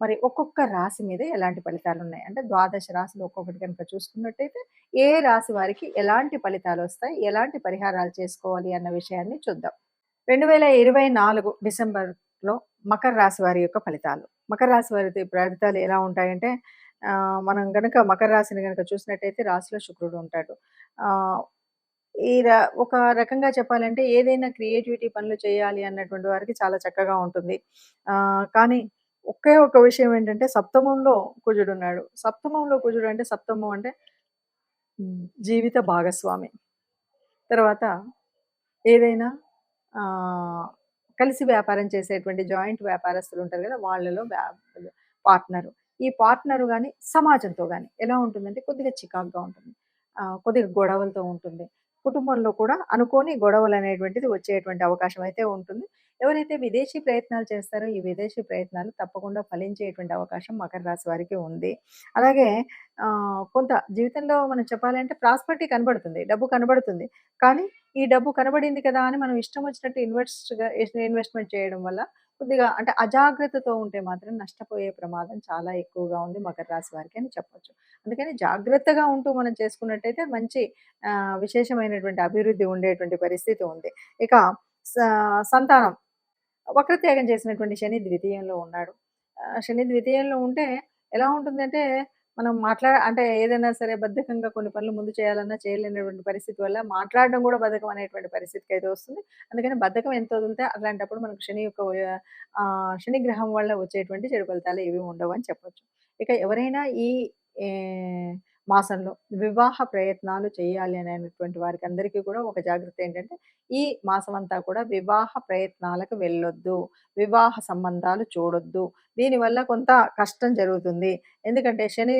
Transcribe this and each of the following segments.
మరి ఒక్కొక్క రాశి మీద ఎలాంటి ఫలితాలు ఉన్నాయి అంటే ద్వాదశ రాశులు ఒక్కొక్కటి కనుక చూసుకున్నట్టయితే ఏ రాశి వారికి ఎలాంటి ఫలితాలు వస్తాయి? ఎలాంటి పరిహారాలు చేసుకోవాలి అన్న విషయాన్ని చూద్దాం. రెండు వేల ఇరవై నాలుగు డిసెంబర్లో మకర రాశి వారి యొక్క ఫలితాలు. మకర రాశి వారి ఫలితాలు ఎలా ఉంటాయంటే మనం గనక మకర రాశిని గనక చూసినట్టయితే రాశిలో శుక్రుడు ఉంటాడు. ఈ ఒక రకంగా చెప్పాలంటే ఏదైనా క్రియేటివిటీ పనులు చేయాలి అన్నటువంటి వారికి చాలా చక్కగా ఉంటుంది. కానీ ఒకే ఒక విషయం ఏంటంటే సప్తమంలో కుజుడు ఉన్నాడు. సప్తమంలో కుజుడు అంటే సప్తమం అంటే జీవిత భాగస్వామి. తర్వాత ఏదైనా కలిసి వ్యాపారం చేసేటువంటి జాయింట్ వ్యాపారస్తులు ఉంటారు కదా వాళ్ళలో పార్ట్నర్. ఈ పార్ట్నర్ కానీ సమాజంతో కానీ ఎలా ఉంటుందంటే కొద్దిగా చికాక్గా ఉంటుంది. కొద్దిగా గొడవలతో ఉంటుంది. కుటుంబంలో కూడా అనుకోని గొడవలు అనేటువంటిది వచ్చేటువంటి అవకాశం అయితే ఉంటుంది. ఎవరైతే విదేశీ ప్రయత్నాలు చేస్తారో ఈ విదేశీ ప్రయత్నాలు తప్పకుండా ఫలించేటువంటి అవకాశం మకర రాశి వారికి ఉంది. అలాగే కొంత జీవితంలో మనం చెప్పాలంటే ప్రాస్పర్టీ కనబడుతుంది డబ్బు కనబడుతుంది. కానీ ఈ డబ్బు కనబడింది కదా అని మనం ఇష్టం వచ్చినట్టు ఇన్వెస్ట్గా ఇన్వెస్ట్మెంట్ చేయడం వల్ల కొద్దిగా అంటే అజాగ్రత్తతో ఉంటే మాత్రం నష్టపోయే ప్రమాదం చాలా ఎక్కువగా ఉంది మకర రాశి వారికి అని చెప్పొచ్చు. అందుకని జాగ్రత్తగా ఉంటూ మనం చేసుకున్నట్టయితే మంచి విశేషమైనటువంటి అభివృద్ధి ఉండేటువంటి పరిస్థితి ఉంది. ఇక స- సంతానం. వక్రత్యాగం చేసినటువంటి శని ద్వితీయంలో ఉన్నాడు. శని ద్వితీయంలో ఉంటే ఎలా ఉంటుందంటే మనం మాట్లా అంటే ఏదైనా సరే బద్ధకంగా కొన్ని పనులు ముందు చేయాలన్నా చేయలేనటువంటి పరిస్థితి వల్ల మాట్లాడడం కూడా బద్ధకం అనేటువంటి పరిస్థితికి అయితే వస్తుంది. అందుకని బద్ధకం ఎంత వదిలితే అట్లాంటప్పుడు మనకు శని యొక్క శని గ్రహం వల్ల వచ్చేటువంటి చెడు ఫలితాలు ఏవి ఉండవు అని చెప్పొచ్చు. ఇక ఎవరైనా ఈ మాసంలో వివాహ ప్రయత్నాలు చేయాలి అనేటువంటి వారికి అందరికీ కూడా ఒక జాగ్రత్త ఏంటంటే ఈ మాసం అంతా కూడా వివాహ ప్రయత్నాలకు వెళ్ళొద్దు వివాహ సంబంధాలు చూడొద్దు. దీనివల్ల కొంత కష్టం జరుగుతుంది. ఎందుకంటే శని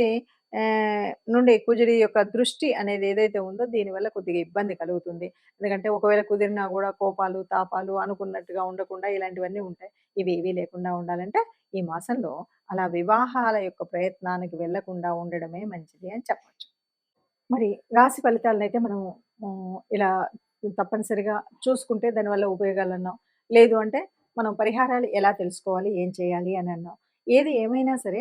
నుండి కుజుడి యొక్క దృష్టి అనేది ఏదైతే ఉందో దీనివల్ల కొద్దిగా ఇబ్బంది కలుగుతుంది ఎందుకంటే ఒకవేళ కుదిరినా కూడా కోపాలు తాపాలు అనుకున్నట్టుగా ఉండకుండా ఇలాంటివన్నీ ఉంటాయి ఇవి ఏవి లేకుండా ఉండాలంటే ఈ మాసంలో అలా వివాహాల యొక్క ప్రయత్నానికి వెళ్ళకుండా ఉండడమే మంచిది అని చెప్పచ్చు మరి రాశి ఫలితాలనైతే మనం ఇలా తప్పనిసరిగా చూసుకుంటే దానివల్ల ఉపయోగాలు అన్నాం లేదు అంటే మనం పరిహారాలు ఎలా తెలుసుకోవాలి? ఏం చేయాలి? అని అన్నాం. ఏది ఏమైనా సరే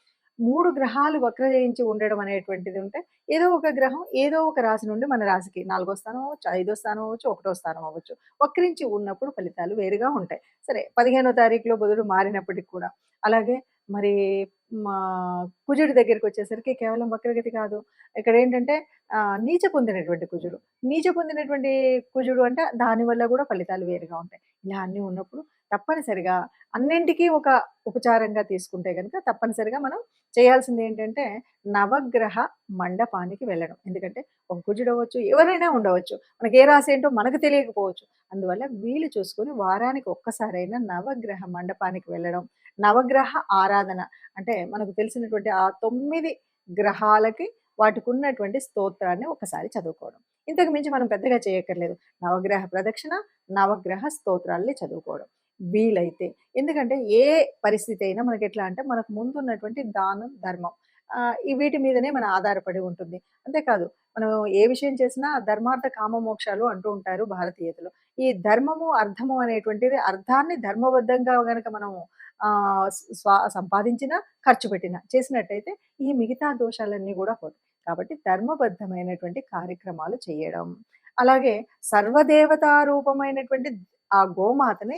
మూడు గ్రహాలు వక్రజయించి ఉండడం అనేటువంటిది ఉంటే ఏదో ఒక గ్రహం ఏదో ఒక రాశి నుండి మన రాశికి నాలుగో స్థానం అవ్వచ్చు, ఐదో స్థానం అవ్వచ్చు, ఒకటో స్థానం అవ్వచ్చు. వక్రించి ఉన్నప్పుడు ఫలితాలు వేరుగా ఉంటాయి. సరే 15వ తారీఖులో బుధుడు మారినప్పటికి కూడా అలాగే మరి మా కుజుడి దగ్గరికి వచ్చేసరికి కేవలం వక్రగతి కాదు. ఇక్కడ ఏంటంటే నీచ పొందినటువంటి కుజుడు. నీచ పొందినటువంటి కుజుడు అంటే దానివల్ల కూడా ఫలితాలు వేరుగా ఉంటాయి. ఇలా అన్నీ ఉన్నప్పుడు తప్పనిసరిగా అన్నింటికీ ఒక ఉపచారంగా తీసుకుంటే కనుక తప్పనిసరిగా మనం చేయాల్సింది ఏంటంటే నవగ్రహ మండపానికి వెళ్ళడం. ఎందుకంటే ఒక కుజుడవ్వచ్చు, ఎవరైనా ఉండవచ్చు. మనకి ఏ రాశి ఏంటో మనకు తెలియకపోవచ్చు. అందువల్ల వీలు చూసుకొని వారానికి ఒక్కసారైనా నవగ్రహ మండపానికి వెళ్ళడం, నవగ్రహ ఆరాధన అంటే మనకు తెలిసినటువంటి ఆ తొమ్మిది గ్రహాలకి వాటికున్నటువంటి స్తోత్రాన్ని ఒకసారి చదువుకోవడం. ఇంతకు మించి మనం పెద్దగా చేయక్కర్లేదు. నవగ్రహ ప్రదక్షిణ, నవగ్రహ స్తోత్రాల్ని చదువుకోవడం. వీలైతే. ఎందుకంటే ఏ పరిస్థితి అయినా మనకి ఎట్లా అంటే మనకు ముందున్నటువంటి దానం, ధర్మం ఈ వీటి మీదనే మన ఆధారపడి ఉంటుంది. అంతేకాదు మనం ఏ విషయం చేసినా ధర్మార్థ కామ మోక్షాలు అంటూ ఉంటారు భారతీయతలు ఈ ధర్మము, అర్థము అనేటువంటిది అర్థాన్ని ధర్మబద్ధంగా గనక మనం ఆహ్, స్వా సంపాదించిన ఖర్చు పెట్టిన చేసినట్టయితే ఈ మిగతా దోషాలన్నీ కూడా పోతాయి. కాబట్టి ధర్మబద్ధమైనటువంటి కార్యక్రమాలు చేయడం. అలాగే సర్వదేవతారూపమైనటువంటి ఆ గోమాతని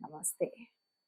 నమస్తే.